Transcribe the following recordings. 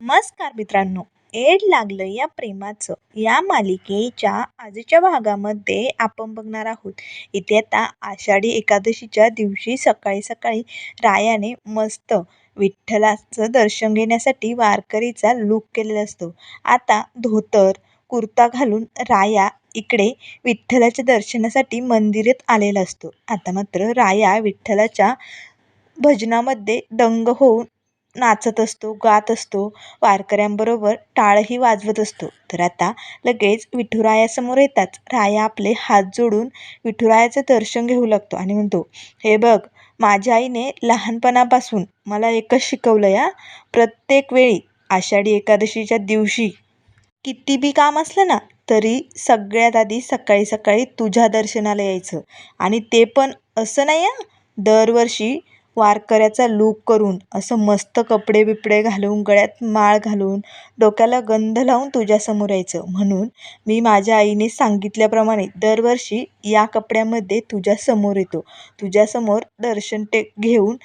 नमस्कार मित्रांनो. एड लागलं या प्रेमाचं. या मालिकेच्या आजच्या भागामध्ये आपण बघणार आहोत. इथे आता आषाढी एकादशीच्या दिवशी सकाळी सकाळी रायाने मस्त विठ्ठलाचं दर्शन घेण्यासाठी वारकरीचा लूक केलेला असतो. आता धोतर कुर्ता घालून राया इकडे विठ्ठलाच्या दर्शनासाठी मंदिरात आलेला असतो. आता मात्र राया विठ्ठलाच्या भजनामध्ये दंग होऊन नाचत असतो गात असतो वारकऱ्यांबरोबर टाळही वाजवत असतो. तर आता लगेच विठुरायासमोर येताच राया आपले हात जोडून विठुरायाचं दर्शन घेऊ लागतो आणि म्हणतो हे बघ माझ्या आईने लहानपणापासून मला एकच शिकवलं या प्रत्येक वेळी आषाढी एकादशीच्या दिवशी किती बी काम असलं ना तरी सगळ्यात आधी सकाळी सकाळी तुझ्या दर्शनाला यायचं. आणि ते पण असं नाही आहे दरवर्षी वारकऱ्याचा लूक करून असं मस्त कपडे बिपडे घालून गळ्यात माळ घालून डोक्याला गंध लावून तुझ्यासमोर यायचं. म्हणून मी माझ्या आईने सांगितल्याप्रमाणे दरवर्षी या कपड्यामध्ये तुझ्यासमोर येतो. तुझ्यासमोर दर्शन टेक घेऊन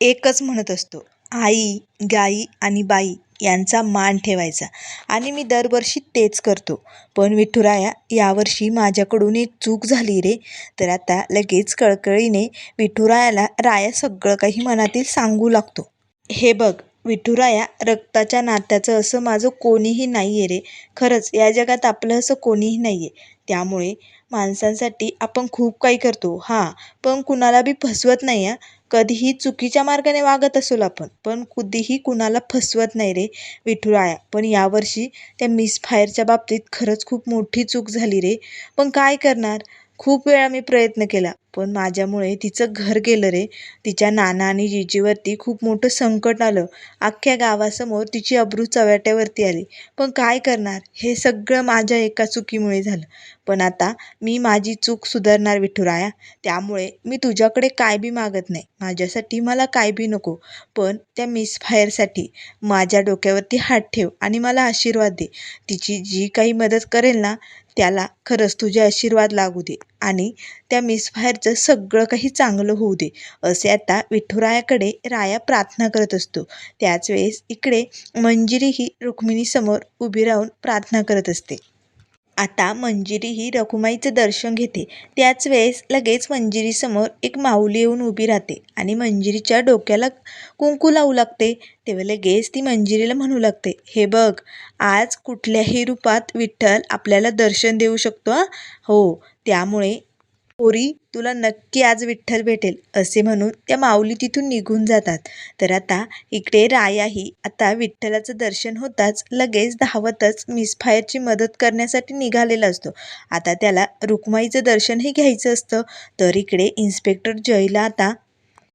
एकच म्हणत असतो. आई गाई आणि बाई यांचा मान ठेवायचा. आणि मी दरवर्षी तेच करतो. पण विठुराया यावर्षी माझ्याकडून एक चूक झाली रे. तर आता लगेच कळकळीने विठुरायाला राया सगळं काही मनातील सांगू लागतो. हे बघ विठुराया रक्ताच्या नात्याचं असं माझं कोणीही नाही आहे रे. खरंच या जगात आपलं असं कोणीही नाही आहे त्यामुळे माणसांसाठी आपण खूप काही करतो. हां पण कुणाला बी फसवत नाही आहे कधीही चुकीच्या मार्गाने वागत असलो आपण पण कधीही कुणाला फसवत नाही रे विठुराया. पण यावर्षी त्या मिसफायरच्या बाबतीत खरंच खूप मोठी चूक झाली रे. पण काय करणार? खूप वेळा मी प्रयत्न केला. पण माझ्यामुळे तिचं घर गेलं रे. तिच्या नाना आणि जिजीवरती खूप मोठं संकट आलं. अख्ख्या गावासमोर तिची अब्रू चव्हाट्यावरती आली. पण काय करणार? हे सगळं माझ्या एका चुकीमुळे झालं. पण आता मी माझी चूक सुधारणार विठुराया. त्यामुळे मी तुझ्याकडे काय बी मागत नाही. माझ्यासाठी मला काय बी नको. पण त्या मिसफायरसाठी माझ्या डोक्यावरती हात ठेव आणि मला आशीर्वाद दे. तिची जी काही मदत करेल ना त्याला खरंच तुझे आशीर्वाद लागू दे. आणि त्या मिसफायरचं सगळं काही चांगलं होऊ दे असे आता विठुरायाकडे राया प्रार्थना करत असतो. त्याच वेळेस इकडे मंजिरी ही रुक्मिणीसमोर उभी राहून प्रार्थना करत असते. आता मंजिरी ही रखुमाईचं दर्शन घेते. त्याच वेळेस लगेच मंजिरीसमोर एक माऊली येऊन उभी राहते आणि मंजिरीच्या डोक्याला कुंकू लावू लागते. तेव्हा लगेच ती मंजिरीला म्हणू लागते हे बघ आज कुठल्याही रूपात विठ्ठल आपल्याला दर्शन देऊ शकतो हो. त्यामुळे पोरी तुला नक्की आज विठ्ठल भेटेल असे म्हणून त्या माऊली तिथून निघून जातात. तर आता इकडे रायाही आता विठ्ठलाचं दर्शन होताच लगेच धावतच मिसफायरची मदत करण्यासाठी निघालेला असतो. आता त्याला रुक्माईचं दर्शनही घ्यायचं असतं. तर इकडे इन्स्पेक्टर जयला आता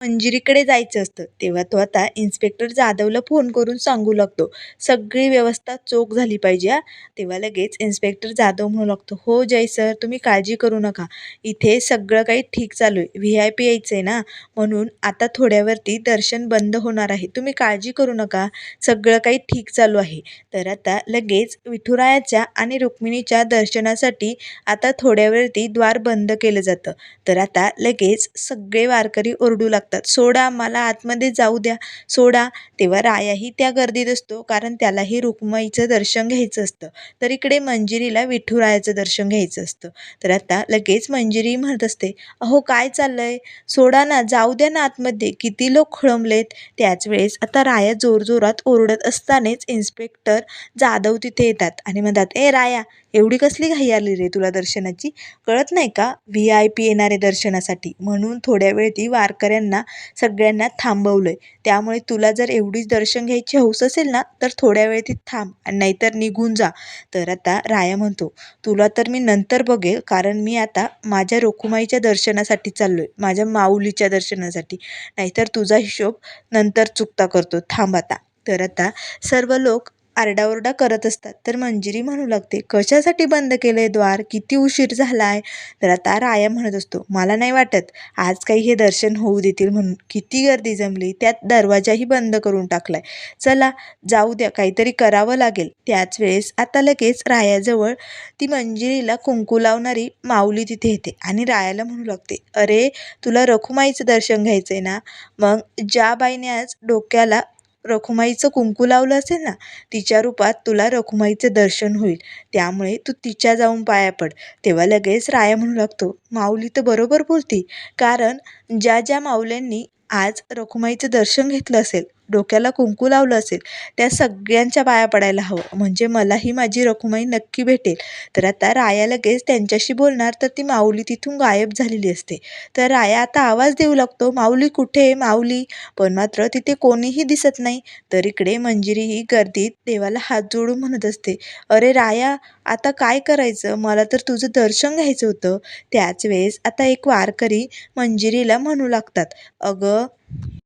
मंजिरीकडे जायचं असतं तेव्हा तो आता इन्स्पेक्टर जाधवला फोन करून सांगू लागतो. सगळी व्यवस्था चोख झाली पाहिजे हा. तेव्हा लगेच इन्स्पेक्टर जाधव म्हणू लागतो हो जय सर तुम्ही काळजी करू नका. इथे सगळं काही ठीक चालू आहे. व्ही आय पी यायचं आहे ना. म्हणून आता थोड्यावरती दर्शन बंद होणार आहे. तुम्ही काळजी करू नका. सगळं काही ठीक चालू आहे. तर आता लगेच विठुरायाच्या आणि रुक्मिणीच्या दर्शनासाठी आता थोड्यावरती द्वार बंद केलं जातं. तर आता लगेच सगळे वारकरी ओरडू लागतात. सोडा मला आतमध्ये जाऊ द्या. सोडा तेव्हा रायाही त्या गर्दीत असतो कारण त्यालाही रुक्माईचं दर्शन घ्यायचं असतं. तर इकडे मंजिरीला विठुरायाचं दर्शन घ्यायचं असतं. तर आता लगेच मंजिरी म्हणत असते अहो काय चाललं आहे सोडा ना जाऊ द्या ना आतमध्ये. किती लोक खोळंबलेत. त्याच वेळेस आता राया जोरजोरात ओरडत असतानाच इन्स्पेक्टर जाधव तिथे येतात आणि म्हणतात ए राया एवढी कसली घाई आली रे तुला दर्शनाची? कळत नाही का? व्ही आय पी येणारे दर्शनासाठी. म्हणून थोड्या वेळ ती वारकऱ्यांना सगळ्यांना थांबवलं आहे त्यामुळे तुला जर एवढीच दर्शन घ्यायची हौस असेल ना तर थोड्या वेळ ती थांब आणि नाहीतर निघून जा. तर आता राया म्हणतो तुला तर मी नंतर बघेल कारण मी आता माझ्या रोखुमाईच्या दर्शनासाठी चाललो आहे माझ्या माऊलीच्या दर्शनासाठी. नाहीतर तुझा हिशोब नंतर चुकता करतो. थांब आता. तर आता सर्व लोक आरडाओरडा करत असतात. तर मंजिरी म्हणू लागते कशासाठी बंद केलं आहे द्वार? किती उशीर झाला आहे तर आता राया म्हणत असतो मला नाही वाटत आज काही हे दर्शन होऊ देतील म्हणून. किती गर्दी जमली त्यात दरवाजाही बंद करून टाकलाय. चला जाऊ द्या काहीतरी करावं लागेल. त्याच वेळेस आता लगेच रायाजवळ ती मंजिरीला कुंकू लावणारी माऊली तिथे येते आणि रायाला म्हणू लागते अरे तुला रखुमाईचं दर्शन घ्यायचं आहे ना? मग ज्या बाईने आज डोक्याला रखुमाईचं कुंकू लावलं असेल ना तिच्या रूपात तुला रखुमाईचं दर्शन होईल. त्यामुळे तू तिच्या जाऊन पाया पड. तेव्हा लगेच राया म्हणू लागतो माऊली तर बरोबर बोलती कारण ज्या ज्या माऊल्यांनी आज रखुमाईचं दर्शन घेतलं असेल डोक्याला कुंकू लावलं असेल त्या सगळ्यांच्या पाया पडायला हवं. म्हणजे मलाही माझी रखुमाई नक्की भेटेल. तर आता राया लगेच त्यांच्याशी बोलणार तर ती माऊली तिथून गायब झालेली असते. तर राया आता आवाज देऊ लागतो माऊली कुठे माऊली? पण मात्र तिथे कोणीही दिसत नाही. तर इकडे मंजिरी ही गर्दीत देवाला हात जोडून म्हणत असते अरे राया आता काय करायचं? मला तर तुझं दर्शन घ्यायचं होतं. त्याच वेळेस आता एक वारकरी मंजिरीला म्हणू लागतात अगं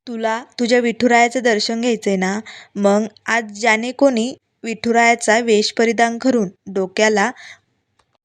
तुला तुझ्या विठुरायाचं दर्शन घ्यायचं आहे ना? मग आज ज्याने कोणी विठुरायाचा वेश परिधान करून डोक्याला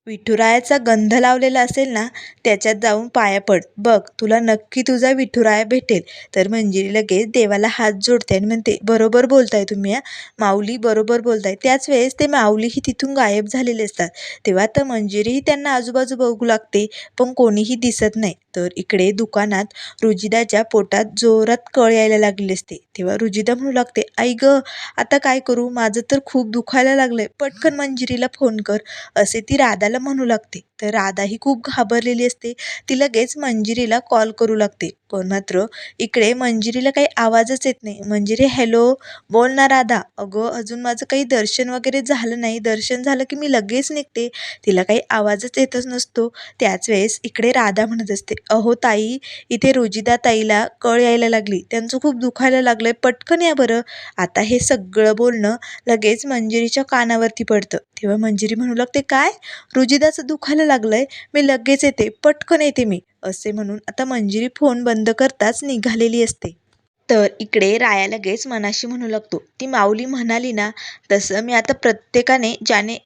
विठुरायाचा गंध लावलेला असेल ना त्याच्यात जाऊन पाया पड. बघ तुला नक्की तुझा विठुराया भेटेल. तर मंजिरी लगेच देवाला हात जोडते आणि म्हणते बरोबर बोलताय तुम्ही हा. माऊली बरोबर बोलताय. त्याच वेळेस ते माऊलीही तिथून गायब झालेले असतात. तेव्हा तर मंजिरीही त्यांना आजूबाजू बघू लागते पण कोणीही दिसत नाही. तर इकडे दुकानात रुजिदाच्या पोटात जोरात कळ यायला लागलेली असते. तेव्हा रुजिदा म्हणू लागते आई ग आता काय करू? माझं तर खूप दुखायला लागलंय. पटकन मंजिरीला फोन कर. असे ती राधाला म्हणू लागते. तर राधा ही खूप घाबरलेली असते. ती लगेच मंजिरीला कॉल करू लागते. पण मात्र इकडे मंजिरीला काही आवाजच येत नाही. मंजिरी हॅलो बोल ना राधा. अगं अजून माझं काही दर्शन वगैरे झालं नाही. दर्शन झालं की मी लगेच निघते. तिला काही आवाजच येतच नसतो. त्याच वेळेस इकडे राधा म्हणत असते अहो ताई इथे रुजिदा ताईला कळ यायला लागली. त्यांचं खूप दुखायला लागलंय. पटकन या बरं. आता हे सगळं बोलणं लगेच मंजिरीच्या कानावरती पडतं. तेव्हा मंजिरी म्हणू लागते काय? रुजिदाचं दुखायला लागलंय. मी लगेच येते. पटकन येते मी. असे म्हणून आता मंजिरी फोन बंद करताच निघालेली असते. तर इकडे राया लगेच मनाशी म्हणू लागतो. ती माऊली म्हणाली ना तसं मी आता प्रत्येकाने ज्याने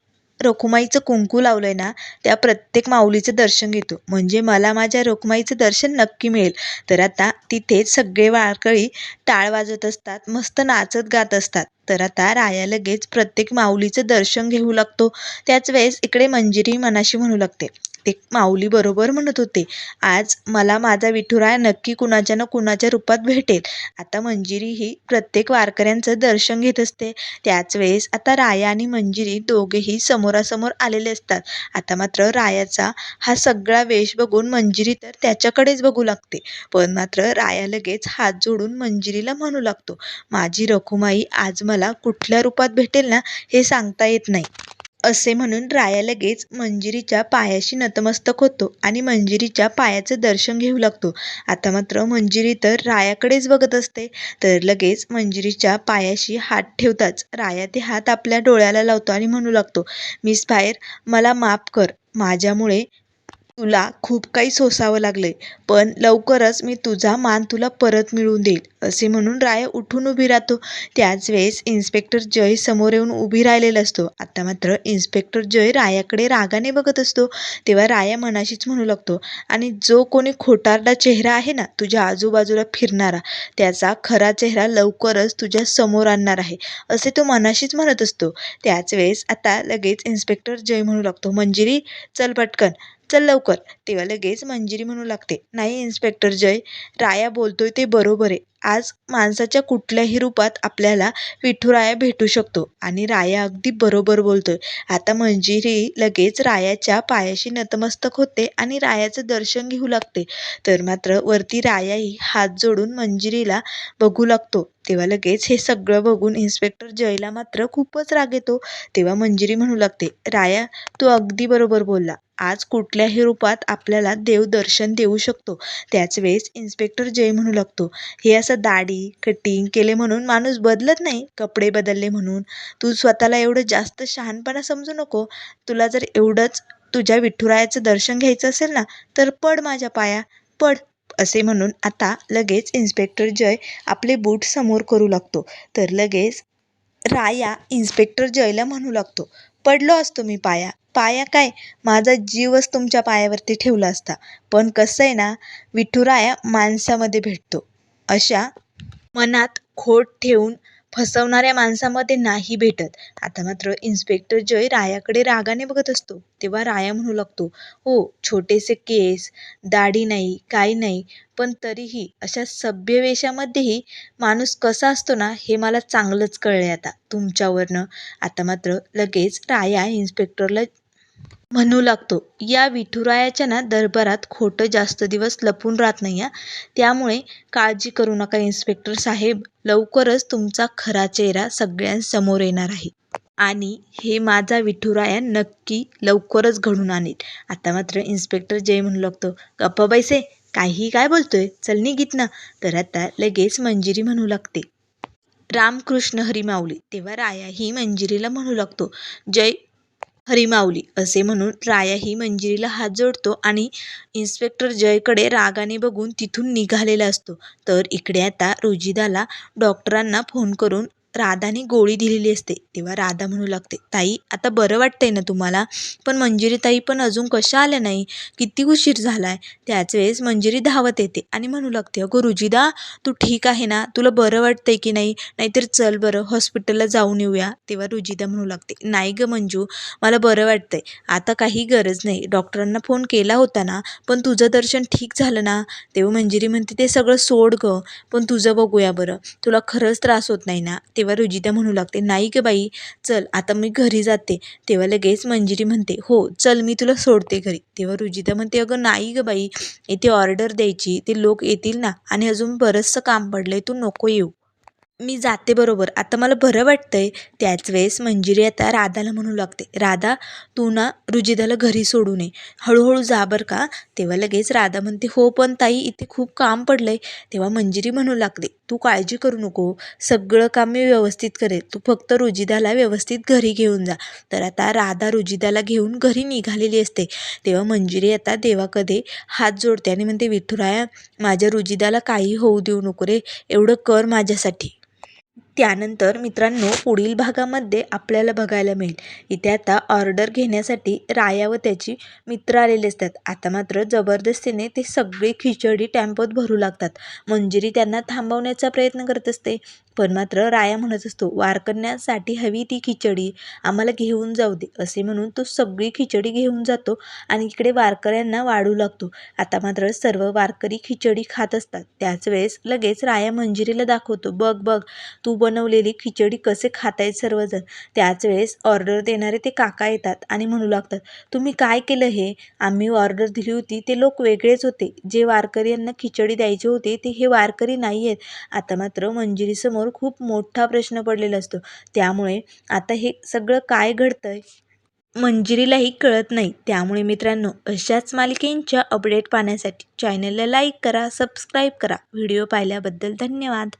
रखुमाईचं कुंकू लावलंय ना त्या प्रत्येक माऊलीचं दर्शन घेतो. म्हणजे मला माझ्या रखुमाईचं दर्शन नक्की मिळेल. तर आता तिथेच सगळे वारकळी टाळ वाजत असतात मस्त नाचत गात असतात. तर आता राया लगेच प्रत्येक माऊलीचं दर्शन घेऊ लागतो. त्याच वेळेस इकडे मंजिरी मनाशी म्हणू लागते. ते माऊली बरोबर म्हणत होते. आज मला माझा विठुराया नक्की कुणाच्या ना कुणाच्या रूपात भेटेल. आता मंजिरी ही प्रत्येक वारकऱ्यांचं दर्शन घेत असते. त्याच वेळेस आता राया आणि मंजिरी दोघेही समोरासमोर आलेले असतात. आता मात्र रायाचा हा सगळा वेश बघून मंजिरी तर त्याच्याकडेच बघू लागते. पण मात्र राया लगेच हात जोडून मंजिरीला म्हणू लागतो माझी रखुमाई आज मला कुठल्या रूपात भेटेल ना हे सांगता येत नाही. असे म्हणून राया लगेच मंजिरीच्या पायाशी नतमस्तक होतो आणि मंजिरीच्या पायाचं दर्शन घेऊ लागतो. आता मात्र मंजिरी तर रायाकडेच बघत असते तर लगेच मंजिरीच्या पायाशी हात ठेवताच राया ते हात आपल्या डोळ्याला लावतो आणि म्हणू लागतो मिस बाहेर मला माफ कर. माझ्यामुळे तुला खूप काही सोसावं लागलंय पण लवकरच मी तुझा मान तुला परत मिळवून देईल असे म्हणून राया उठून उभी राहतो. त्याच वेळेस इन्स्पेक्टर जय समोर येऊन उभी राहिलेला असतो. आता मात्र इन्स्पेक्टर जय रायाकडे रागाने बघत असतो. तेव्हा राया मनाशीच म्हणू लागतो आणि जो कोणी खोटारडा चेहरा आहे ना तुझ्या आजूबाजूला फिरणारा त्याचा खरा चेहरा लवकरच तुझ्या समोर आणणार आहे असे तो मनाशीच म्हणत असतो. त्याच वेळेस आता लगेच इन्स्पेक्टर जय म्हणू लागतो मंजिरी चल पटकन चल लवकर. तेव्हा लगेच मंजिरी म्हणू लागते. नाही इन्स्पेक्टर जय. राया बोलतोय ते बरोबर आहे. आज माणसाच्या कुठल्याही रूपात आपल्याला विठुराया भेटू शकतो. आणि राया अगदी बरोबर बोलतोय. आता मंजिरी लगेच रायाच्या पायाशी नतमस्तक होते आणि रायाचं दर्शन घेऊ लागते. तर मात्र वरती रायाही हात जोडून मंजिरीला बघू लागतो. तेव्हा लगेच हे सगळं बघून इन्स्पेक्टर जयला मात्र खूपच राग येतो. तेव्हा मंजिरी म्हणू लागते राया तू अगदी बरोबर बोलला. आज कुठल्याही रूपात आपल्याला देव दर्शन देऊ शकतो. त्याच वेळेस इन्स्पेक्टर जय म्हणू लागतो हे असं दाढी कटिंग केले म्हणून माणूस बदलत नाही. कपडे बदलले म्हणून. तू स्वतःला एवढं जास्त शहाणपणा समजू नको. तुला जर एवढंच तुझ्या विठुरायाचं दर्शन घ्यायचं असेल ना तर पड माझ्या पाया. पड असे म्हणून आता लगेच इन्स्पेक्टर जय आपले बूट समोर करू लागतो. तर लगेच राया इन्स्पेक्टर जयला म्हणू लागतो पडलो असतो मी पाया. पाया काय? माझा जीवच तुमच्या पायावरती ठेवला असता. पण कसं आहे ना विठुराया माणसामध्ये भेटतो. अशा मनात खोट ठेवून फसवणाऱ्या माणसामध्ये नाही भेटत. आता मात्र इन्स्पेक्टर जय रायाकडे रागाने बघत असतो. तेव्हा राया म्हणू लागतो हो छोटेसे केस दाढी नाही काही नाही पण तरीही अशा सभ्य वेशामध्येही माणूस कसा असतो ना हे मला चांगलंच कळले आता तुमच्यावरनं. आता मात्र लगेच राया इन्स्पेक्टरला म्हणू लागतो. या विठुरायाच्या ना दरबारात खोटं जास्त दिवस लपून राहत नाही त्यामुळे काळजी करू नका इन्स्पेक्टर साहेब. लवकरच तुमचा खरा चेहरा सगळ्यांसमोर येणार आहे. आणि हे माझा विठुराया नक्की लवकरच घडून आणेल. आता मात्र इन्स्पेक्टर जय म्हणू लागतो गप्पा बैसे काही काय बोलतोय? चल निघित ना तर आता लगेच मंजिरी म्हणू लागते. रामकृष्ण हरिमाऊली तेव्हा राया ही मंजिरीला म्हणू लागतो जय हरिमाऊली असे म्हणून राया ही मंजिरीला हात जोडतो आणि इन्स्पेक्टर जयकडे रागाने बघून तिथून निघालेला असतो. तर इकडे आता रोजिदाला डॉक्टरांना फोन करून राधाने गोळी दिलेली असते. तेव्हा राधा म्हणू लागते ताई आता बरं वाटतंय ना तुम्हाला? पण मंजिरी ताई पण अजून कशा आल्या नाही? किती उशीर झाला आहे त्याच वेळेस मंजिरी धावत येते आणि म्हणू लागते अगं रुजिदा तू ठीक आहे ना? तुला बरं वाटतंय की नाही? नाहीतर चल बरं हॉस्पिटलला जाऊन येऊया. तेव्हा रुजिदा म्हणू लागते नाही गं मंजू मला बरं वाटतंय. आता काही गरज नाही. डॉक्टरांना फोन केला होता ना पण तुझं दर्शन ठीक झालं ना? तेव्हा मंजिरी म्हणते ते सगळं सोड गं पण तुझं बघूया बरं. तुला खरंच त्रास होत नाही ना? तेव्हा रुजिता म्हणू लागते नाही ग बाई चल आता मी घरी जाते. तेव्हा लगेच मंजिरी म्हणते हो चल मी तुला सोडते घरी. तेव्हा रुजिता म्हणते अगं नाही ग बाई इथे ऑर्डर द्यायची ते लोक येतील ना आणि अजून बरंचसं काम पडलंय तू नको येऊ. मी जाते बरोबर. आता मला बरं वाटतंय. त्याच वेळेस मंजिरी आता राधाला म्हणू लागते राधा तू ना रुजिदाला घरी सोडू नये. हळूहळू जा बरं का. तेव्हा लगेच राधा म्हणते हो पण ताई इथे खूप काम पडलंय. तेव्हा मंजिरी म्हणू लागते तू काळजी करू नको. सगळं काम मी व्यवस्थित करेल तू फक्त रुजिदाला व्यवस्थित घरी घेऊन जा. तर आता राधा रुजिदाला घेऊन घरी निघालेली असते. तेव्हा मंजिरी आता देवाकडे हात जोडते आणि म्हणते विठुराया माझ्या रुजिदाला काही होऊ देऊ नको रे. एवढं कर माझ्यासाठी. त्यानंतर मित्रांनो पुढील भागामध्ये आपल्याला बघायला मिळेल. इथे आता ऑर्डर घेण्यासाठी राया व त्याची मित्र आलेले असतात. आता मात्र जबरदस्तीने ते सगळे खिचडी टॅम्पोत भरू लागतात. मंजिरी त्यांना थांबवण्याचा प्रयत्न करत असते. पण मात्र राया म्हणत असतो वारकऱ्यांसाठी हवी ती खिचडी आम्हाला घेऊन जाऊ दे असे म्हणून तो सगळी खिचडी घेऊन जातो आणि इकडे वारकऱ्यांना वाढू लागतो. आता मात्र सर्व वारकरी खिचडी खात असतात. त्याच वेळेस लगेच राया मंजिरीला दाखवतो बघ बघ तू बनवलेली खिचडी कसे खातायत सर्वजण. त्याच वेळेस ऑर्डर देणारे ते काका येतात आणि म्हणू लागतात तुम्ही काय केलं हे? आम्ही ऑर्डर दिली होती ते लोक वेगळेच होते. जे वारकरी यांना खिचडी द्यायचे होते ते हे वारकरी नाही आहेत आता मात्र मंजिरीसमोर खूप मोठा प्रश्न पडलेला असतो. त्यामुळे आता हे सगळं काय घडतं आहे मंजिरीलाही कळत नाही. त्यामुळे मित्रांनो अशाच मालिकेंच्या अपडेट पाहण्यासाठी चॅनलला लाईक करा सबस्क्राईब करा. व्हिडिओ पाहिल्याबद्दल धन्यवाद.